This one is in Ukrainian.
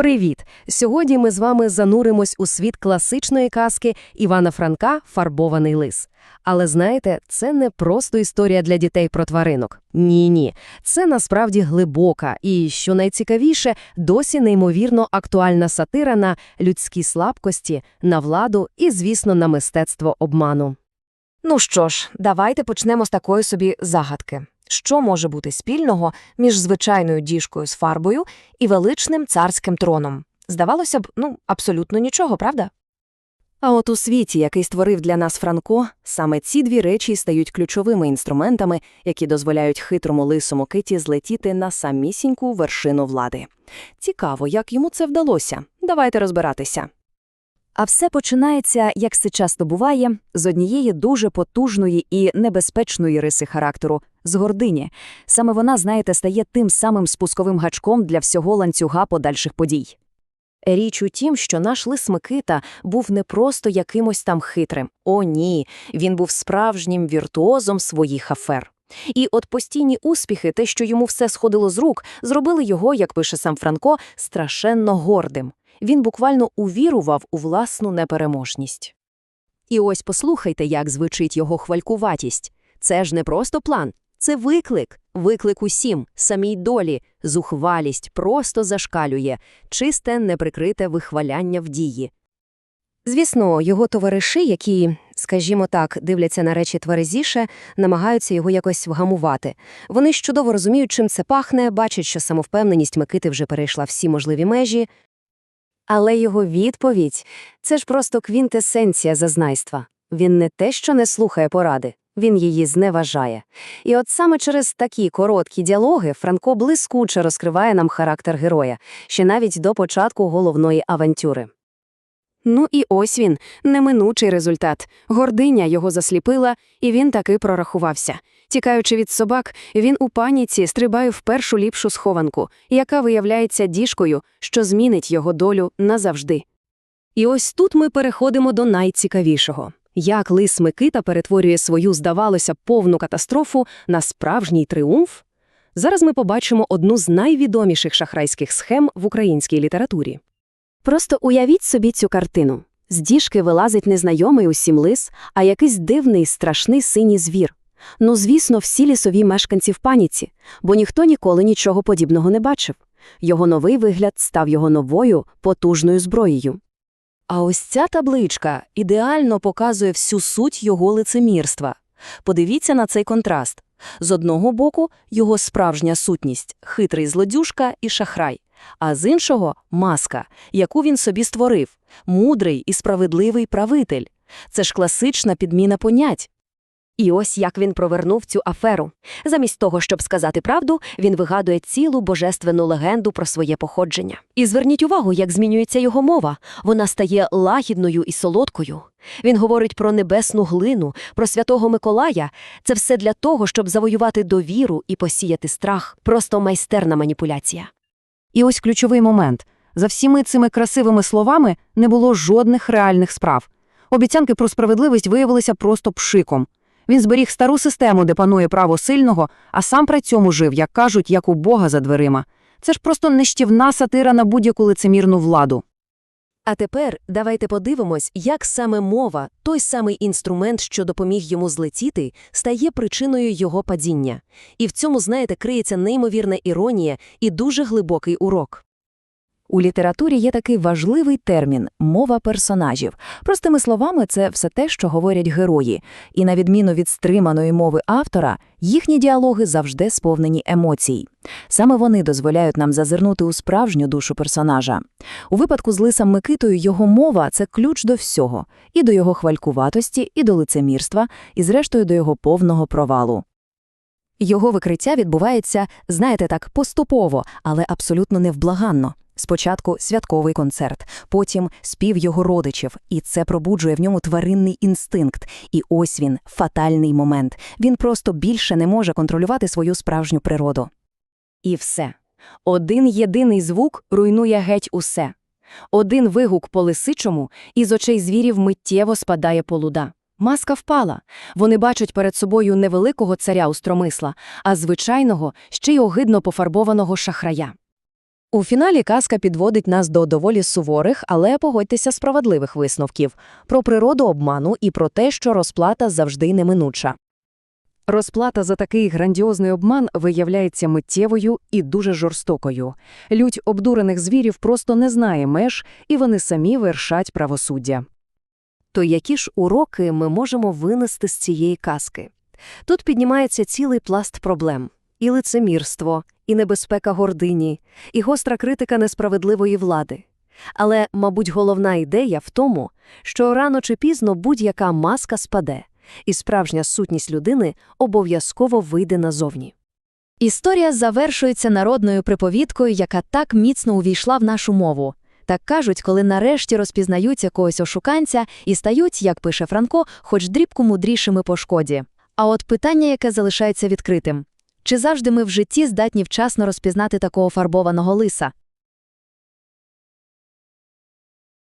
Привіт! Сьогодні ми з вами зануримось у світ класичної казки Івана Франка «Фарбований лис». Але знаєте, це не просто історія для дітей про тваринок. Ні-ні. Це насправді глибока і, що найцікавіше, досі неймовірно актуальна сатира на людські слабкості, на владу і, звісно, на мистецтво обману. Ну що ж, давайте почнемо з такої собі загадки. Що може бути спільного між звичайною діжкою з фарбою і величним царським троном? Здавалося б, ну, абсолютно нічого, правда? А от у світі, який створив для нас Франко, саме ці дві речі стають ключовими інструментами, які дозволяють хитрому лисому киті злетіти на самісіньку вершину влади. Цікаво, як йому це вдалося. Давайте розбиратися. А все починається, як це часто буває, з однієї дуже потужної і небезпечної риси характеру з гордині. Саме вона, знаєте, стає тим самим спусковим гачком для всього ланцюга подальших подій. Річ у тім, що наш лис Микита був не просто якимось там хитрим. О, ні, він був справжнім віртуозом своїх афер. І от постійні успіхи, те, що йому все сходило з рук, зробили його, як пише сам Франко, страшенно гордим. Він буквально увірував у власну непереможність. І ось послухайте, як звучить його хвалькуватість. Це ж не просто план, це виклик, виклик усім, самій долі, зухвалість просто зашкалює, чисте, неприкрите вихваляння в дії. Звісно, його товариші, які, скажімо так, дивляться на речі тверезіше, намагаються його якось вгамувати. Вони чудово розуміють, чим це пахне, бачать, що самовпевненість Микити вже перейшла всі можливі межі. Але його відповідь – це ж просто квінтесенція зазнайства. Він не те, що не слухає поради, він її зневажає. І от саме через такі короткі діалоги Франко блискуче розкриває нам характер героя, ще навіть до початку головної авантюри. Ну і ось він, неминучий результат. Гординя його засліпила, і він таки прорахувався. Тікаючи від собак, він у паніці стрибає в першу ліпшу схованку, яка виявляється діжкою, що змінить його долю назавжди. І ось тут ми переходимо до найцікавішого. Як лис Микита перетворює свою, здавалося, повну катастрофу на справжній тріумф? Зараз ми побачимо одну з найвідоміших шахрайських схем в українській літературі. Просто уявіть собі цю картину. З діжки вилазить незнайомий усім лис, а якийсь дивний, страшний синій звір. Ну, звісно, всі лісові мешканці в паніці, бо ніхто ніколи нічого подібного не бачив. Його новий вигляд став його новою, потужною зброєю. А ось ця табличка ідеально показує всю суть його лицемірства. Подивіться на цей контраст. З одного боку – його справжня сутність – хитрий злодюшка і шахрай, а з іншого – маска, яку він собі створив – мудрий і справедливий правитель. Це ж класична підміна понять. І ось як він провернув цю аферу. Замість того, щоб сказати правду, він вигадує цілу божественну легенду про своє походження. І зверніть увагу, як змінюється його мова. Вона стає лагідною і солодкою. Він говорить про небесну глину, про святого Миколая. Це все для того, щоб завоювати довіру і посіяти страх. Просто майстерна маніпуляція. І ось ключовий момент. За всіми цими красивими словами не було жодних реальних справ. Обіцянки про справедливість виявилися просто пшиком. Він зберіг стару систему, де панує право сильного, а сам при цьому жив, як кажуть, як у Бога за дверима. Це ж просто нищівна сатира на будь-яку лицемірну владу. А тепер давайте подивимось, як саме мова, той самий інструмент, що допоміг йому злетіти, стає причиною його падіння. І в цьому, знаєте, криється неймовірна іронія і дуже глибокий урок. У літературі є такий важливий термін мова персонажів. Простими словами, це все те, що говорять герої. І на відміну від стриманої мови автора, їхні діалоги завжди сповнені емоцій. Саме вони дозволяють нам зазирнути у справжню душу персонажа. У випадку з лисом Микитою його мова це ключ до всього, і до його хвалькуватості, і до лицемірства, і зрештою до його повного провалу. Його викриття відбувається, знаєте так, поступово, але абсолютно невблаганно. Спочатку святковий концерт, потім спів його родичів, і це пробуджує в ньому тваринний інстинкт. І ось він, фатальний момент. Він просто більше не може контролювати свою справжню природу. І все. Один єдиний звук руйнує геть усе. Один вигук по лисичому, і з очей звірів миттєво спадає полуда. Маска впала. Вони бачать перед собою не великого царя устромисла, а звичайного, ще й огидно пофарбованого шахрая. У фіналі казка підводить нас до доволі суворих, але погодьтеся справедливих висновків про природу обману і про те, що розплата завжди неминуча. Розплата за такий грандіозний обман виявляється миттєвою і дуже жорстокою. Лють обдурених звірів просто не знає меж, і вони самі вершать правосуддя. То які ж уроки ми можемо винести з цієї казки? Тут піднімається цілий пласт проблем. І лицемірство, і небезпека гордині, і гостра критика несправедливої влади. Але, мабуть, головна ідея в тому, що рано чи пізно будь-яка маска спаде, і справжня сутність людини обов'язково вийде назовні. Історія завершується народною приповідкою, яка так міцно увійшла в нашу мову. Так кажуть, коли нарешті розпізнають якогось ошуканця і стають, як пише Франко, хоч дрібку мудрішими по шкоді. А от питання, яке залишається відкритим. Чи завжди ми в житті здатні вчасно розпізнати такого фарбованого лиса?